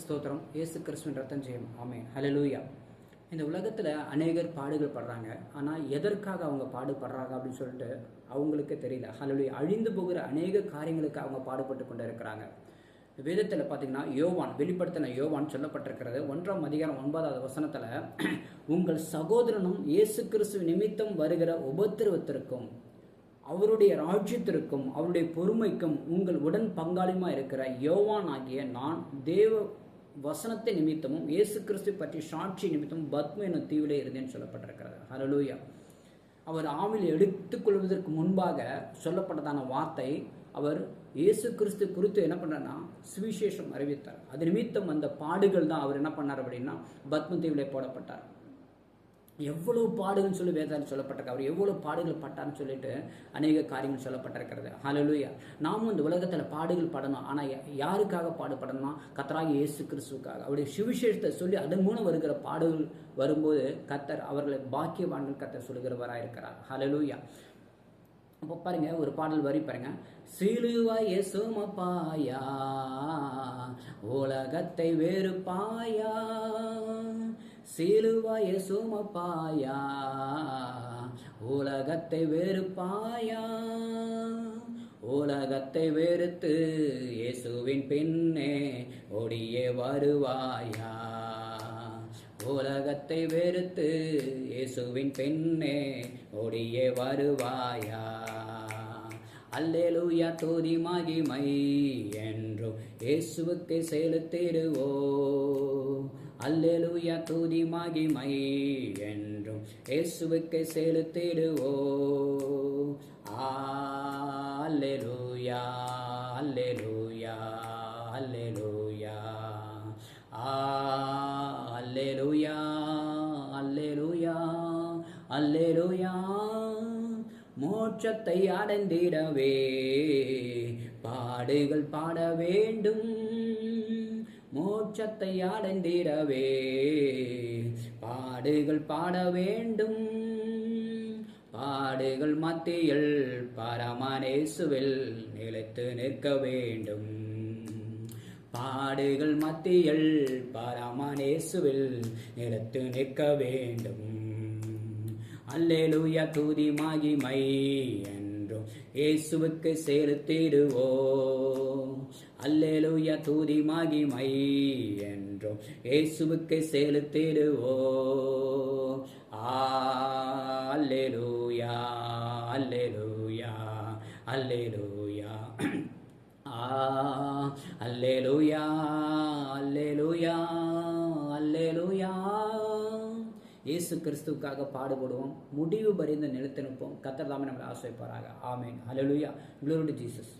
ஸ்தோத்திரம். இயேசு கிறிஸ்துவின் ரத்தம் செய்யும் ஆமே ஹலலூயா இந்த உலகத்தில் அநேகர் பாடுகள் படுறாங்க ஆனால் எதற்காக அவங்க பாடுபடுறாங்க அப்படின்னு சொல்லிட்டு அவங்களுக்கே தெரியல. ஹalleluya. அழிந்து போகிற அநேக காரியங்களுக்கு அவங்க பாடுபட்டு கொண்டு இருக்கிறாங்க வேதத்தில் பார்த்தீங்கன்னா யோவான் வெளிப்படுத்தின யோவான் சொல்லப்பட்டிருக்கிறது. ஒன்றாம் அதிகாரம் ஒன்பதாவது வசனத்தில் உங்கள் சகோதரனும் இயேசு கிறிஸ்து நிமித்தம் வருகிற உபத்திரவத்திற்கும் அவருடைய ராஜ்யத்திற்கும் அவருடைய பொறுமைக்கும் உங்கள் உடன் பங்காளியுமாக இருக்கிற யோவான் ஆகிய நான் தேவ வசனத்தை நிமித்தமும் இயேசு கிறிஸ்து பற்றி சாட்சி நிமித்தமும் பத்ம என்னும் தீவிலே இருந்தேன்னு சொல்லப்பட்டிருக்கிறது. ஹalleluya அவர் ஆவில் எடுத்துக்கொள்வதற்கு முன்பாக சொல்லப்பட்டதான வார்த்தை அவர் இயேசு கிறிஸ்து குறித்து என்ன பண்ணார்னா சுவிசேஷம் அறிவித்தார். அது நிமித்தம் அந்த பாடுகள் தான் அவர் என்ன பண்ணார் அப்படின்னா பத்ம தீவிலே போடப்பட்டார். எவ்வளவு பாடுன்னு சொல்லி வேதாவில் சொல்லப்பட்டிருக்கு. அவர் எவ்வளவு பாடுகள் பட்டார்னு சொல்லிட்டு அநேக காரியங்கள் சொல்லப்பட்டிருக்கிறது. ஹalleluya நாமும் இந்த உலகத்தில் பாடுகள் படணும். ஆனால் யாருக்காக பாடுபடணும் கத்தராக இயேசு கிறிஸ்துக்காக அவருடைய சுவிசேஷத்தை சொல்லி அதன் மூலம் வருகிற பாடுகள் வரும்போது கத்தர் அவர்களை பாக்கியவான்கள் கத்தர் சொல்கிறவராக இருக்கிறார். ஹalleluya அப்போ பாருங்க ஒரு பாடல் வரி பாருங்க. சிலுவாய சுமப்பாயா உலகத்தை வெறுப்பாயா சிலுவாய சுமப்பாயா உலகத்தை வெறுப்பாயா? உலகத்தை வெறுத்து இயேசுவின் பின்னே ஒடியே வருவாயா? உலகத்தை வெறுத்து இயேசுவின் பெண்ணே ஒடியே வருவாயா? அல்லேலூயா தூதி மகிமை என்றும் இயேசுவுக்கு செலுத்திடுவோ அல்லேலூயா தூதி மகிமை என்றும் இயேசுவுக்கு செலுத்திடுவோ அல்லேலூயா அல்லேலூயா அல்லேலூயா. அல்லேலூயா அல்லேலூயா அல்லேலூயா. மோட்சத்தை அடைந்திடவே. பாடுகள் பாட வேண்டும். மோட்சத்தை அடைந்திடவே. பாடுகள் பாட வேண்டும். பாடுகள் மத்தியில் பரமனேசுவில் நிலைத்து நிற்க வேண்டும். பாடுகள் மத்தியில் பரமனேசுவில் நிலத்து நிற்க வேண்டும். அல்லேலூய தூதி மகிமை என்றும் இயேசுவுக்கு செலுத்திடுவோ அல்லேலூய தூதி மகிமை என்றும் இயேசுவுக்கு செலுத்திடுவோ அல்லேலூயா அல்லேலூயா அல்லேலூயா. ஆ அல்லேலூயா அல்லேலூயா. இயேசு கிறிஸ்துவுக்காக பாடுபடுவோம். முடிவு பறிந்த நிலத்தினுப்போம் கத்தர் தாமே நம்மளை ஆசிரிப்பாராக ஆமேன். அல்லேலூயா க்ளோரி ஜீசஸ்